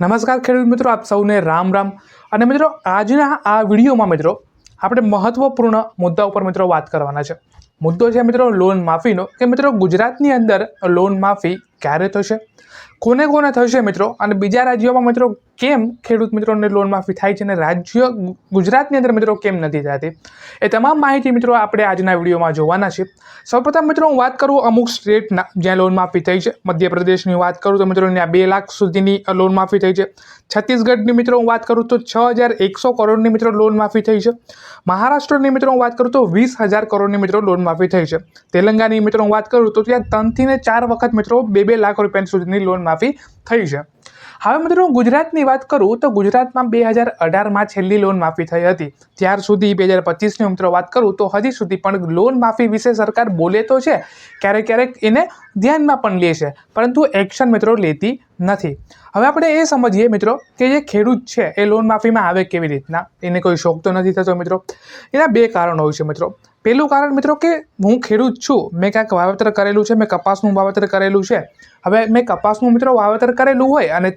નમસ્કાર ખેડૂત મિત્રો, આપ સૌને રામ રામ. અને મિત્રો, આજના આ વિડીયોમાં મિત્રો, આપણે મહત્વપૂર્ણ મુદ્દા ઉપર મિત્રો વાત કરવાના છે. મુદ્દો છે મિત્રો લોન માફીનો, કે મિત્રો ગુજરાતની અંદર લોન માફી ક્યારે થશે? કોને કોને થશે મિત્રો? અને બીજા રાજ્યોમાં મિત્રો કેમ ખેડૂત મિત્રોને લોન માફી થાય છે અને રાજ્ય ગુજરાતની અંદર મિત્રો કેમ નથી થતી? એ તમામ માહિતી મિત્રો આપણે આજના વિડીયોમાં જોવાના છે. સૌપ્રથમ મિત્રો હું વાત કરું અમુક સ્ટેટના જ્યાં લોન માફી થઈ છે. મધ્યપ્રદેશની વાત કરું તો મિત્રો ત્યાં બે લાખ સુધીની લોન માફી થઈ છે. છત્તીસગઢની મિત્રો હું વાત કરું તો છ હજાર એકસો કરોડની મિત્રો લોન માફી થઈ છે. મહારાષ્ટ્રની મિત્રો હું વાત કરું તો વીસ હજાર કરોડની મિત્રો લોન માફી થઈ છે. તેલંગાની મિત્રો હું વાત કરું તો ત્યાં ત્રણથી ને ચાર વખત મિત્રો બે બે લાખ રૂપિયા સુધીની લોન માફી થઈ છે. હવે મિત્રો હું ગુજરાતની વાત કરું તો ગુજરાતમાં બે હજાર અઢારમાં છેલ્લી લોન માફી થઈ હતી. ત્યાર સુધી બે હજાર પચીસની મિત્રો વાત કરું તો હજી સુધી પણ લોન માફી વિશે સરકાર બોલે તો છે, ક્યારેક ક્યારેક એને ધ્યાનમાં પણ લે છે, પરંતુ એક્શન મિત્રો લેતી નથી. હવે આપણે એ સમજીએ મિત્રો કે જે ખેડૂત છે, એ લોન માફીમાં આવે કેવી રીતના? એને કોઈ શોખ તો નથી થતો મિત્રો? એના બે કારણો હોય છે મિત્રો. પહેલું કારણ મિત્રો કે હું ખેડૂત છું, મેં ક્યાંક વાવેતર કરેલું છે, મેં કપાસનું વાવેતર કરેલું છે. હવે મેં કપાસનું મિત્રો વાવેતર કરેલું હોય અને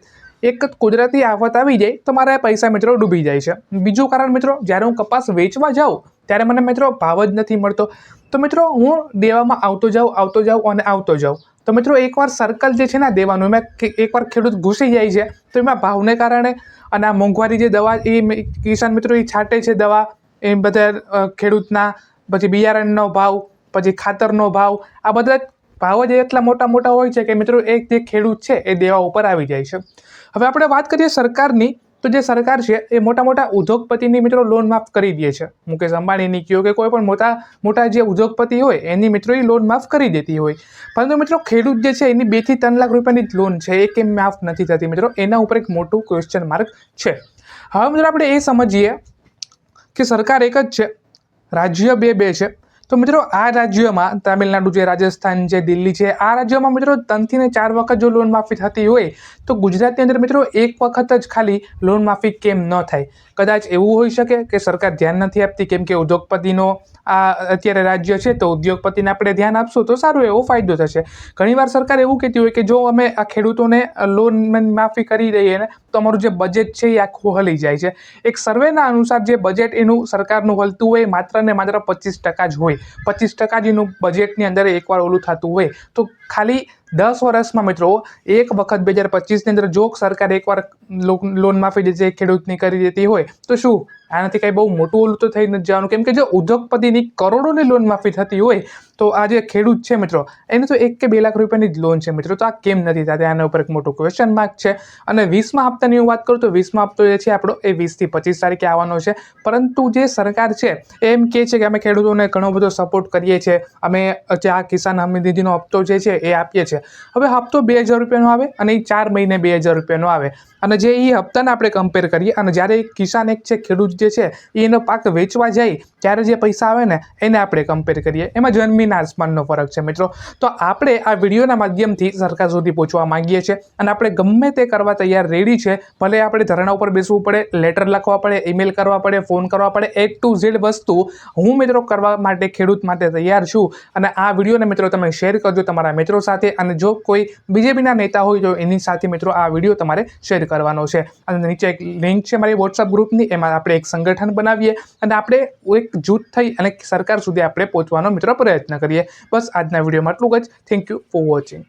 એક કુદરતી આફત આવી જાય તો મારા પૈસા મિત્રો ડૂબી જાય છે. બીજું કારણ મિત્રો, જ્યારે હું કપાસ વેચવા જાઉં, ત્યારે મને મિત્રો ભાવ જ નથી મળતો. તો મિત્રો હું દેવામાં આવતો જાઉં આવતો જાઉં અને આવતો જાઉં. તો મિત્રો એકવાર સર્કલ જે છે ને દેવાનું, એમાં એકવાર ખેડૂત ઘૂસી જાય છે, તો એમાં ભાવને કારણે અને આ મોંઘવારી જે દવા, એ કિસાન મિત્રો એ છાંટે છે દવા, એ બધા ખેડૂતના પછી બિયારણનો ભાવ, પછી ખાતરનો ભાવ, આ બધા ભાવ જ એટલા મોટા મોટા હોય છે કે મિત્રો એક જે ખેડૂત છે એ દેવા ઉપર આવી જાય છે. હવે આપણે વાત કરીએ સરકારની, તો જે સરકાર છે એ મોટા મોટા ઉદ્યોગપતિની મિત્રો લોન માફ કરી દે છે. મુકેશ અંબાણીની કયો કે કોઈ પણ મોટા મોટા જે ઉદ્યોગપતિ હોય, એની મિત્રો એ લોન માફ કરી દેતી હોય. પરંતુ મિત્રો ખેડૂત જે છે એની બેથી ત્રણ લાખ રૂપિયાની જ લોન છે, એ કેમ માફ નથી થતી મિત્રો? એના ઉપર એક મોટું ક્વેશ્ચન માર્ક છે. હવે મિત્રો આપણે એ સમજીએ કે સરકાર એક જ છે રાજ્ય બે બે છે. તો મિત્રો, આ રાજ્યોમાં તમિલનાડુ છે, રાજસ્થાન છે, દિલ્હી છે, આ રાજ્યોમાં મિત્રો ત્રણથી ને ચાર વખત જો લોન માફી થતી હોય, તો ગુજરાતની અંદર મિત્રો એક વખત જ ખાલી લોન માફી કેમ ન થાય? કદાચ એવું હોઈ શકે કે સરકાર ધ્યાન નથી આપતી, કેમ કે ઉદ્યોગપતિનો આ અત્યારે રાજ્ય છે, તો ઉદ્યોગપતિને આપણે ધ્યાન આપશું, તો સારો એવો ફાયદો થશે. ઘણીવાર સરકાર એવું કહેતી હોય કે જો અમે આ ખેડૂતોને લોન માફી કરી દઈએ ને તો અમારું જે બજેટ છે એ આખું હલી જાય છે. એક સર્વેના અનુસાર જે બજેટ એનું સરકારનું હલતું હોય માત્ર ને માત્ર પચીસ ટકા જ હોય. પચીસ ટકા જ એનું બજેટની અંદર એકવાર ઓલું થતું હોય. તો ખાલી દસ વર્ષમાં મિત્રો, એક વખત બે હજાર પચીસની અંદર જો સરકાર એકવાર લોન માફી જે ખેડૂતની કરી દેતી હોય, તો શું? આનાથી કંઈ બહુ મોટું ઓલું તો થઈ નથી જવાનું. કેમ કે જો ઉદ્યોગપતિની કરોડોની લોન માફી થતી હોય, તો આ જે ખેડૂત છે મિત્રો, એને તો એક કે બે લાખ રૂપિયાની જ લોન છે મિત્રો. તો આ કેમ નથી થતી? આના ઉપર એક મોટું ક્વેશ્ચન માર્ક છે. અને વીસમા હપ્તાની હું વાત કરું તો વીસમાં હપ્તો જે છે આપણો, એ વીસથી પચીસ તારીખે આવવાનો છે. પરંતુ જે સરકાર છે એમ કહે છે કે અમે ખેડૂતોને ઘણો બધો સપોર્ટ કરીએ છીએ. અમે જે આ કિસાન નિધિનો હપ્તો જે છે, એ આપીએ છીએ. હવે હપ્તો બે હજાર રૂપિયાનો આવે અને એ ચાર મહિને બે હજાર રૂપિયાનો આવે. અને જે એ હપ્તાને આપણે કમ્પેર કરીએ, અને જ્યારે કિસાન એક છે, ખેડૂત જે છે એ એનો પાક વેચવા જાય, ત્યારે જે પૈસા આવે ને, એને આપણે કમ્પેર કરીએ. એમાં જન્મીના આસમાનનો ફરક છે મિત્રો. તો આપણે આ વિડીયોના માધ્યમથી સરકાર સુધી પહોંચવા માંગીએ છીએ, અને આપણે ગમે તે કરવા તૈયાર રેડી છે, ભલે આપણે ધરણા ઉપર બેસવું પડે લેટર લખવા પડે ઈમેલ કરવા પડે ફોન કરવા પડે એ ટુ ઝેડ વસ્તુ હું મિત્રો કરવા માટે, ખેડૂત માટે તૈયાર છું. અને આ વિડીયોને મિત્રો તમે શેર કરજો તમારા મિત્રો સાથે અને જો કોઈ બીજેપીના નેતા હોય તો એની સાથે મિત્રો આ વીડિયો તમારે શેર કરવાનો છે. અને નીચે એક લિંક છે મારી વોટ્સઅપ ગ્રુપની એમાં આપણે એક સંગઠન બનાવીએ અને આપણે એક જૂથ થઈ અને સરકાર સુધી આપણે પહોંચવાનો મિત્રો પ્રયત્ન કરીએ. બસ આજના વિડીયોમાં આટલું જ. Thank you for watching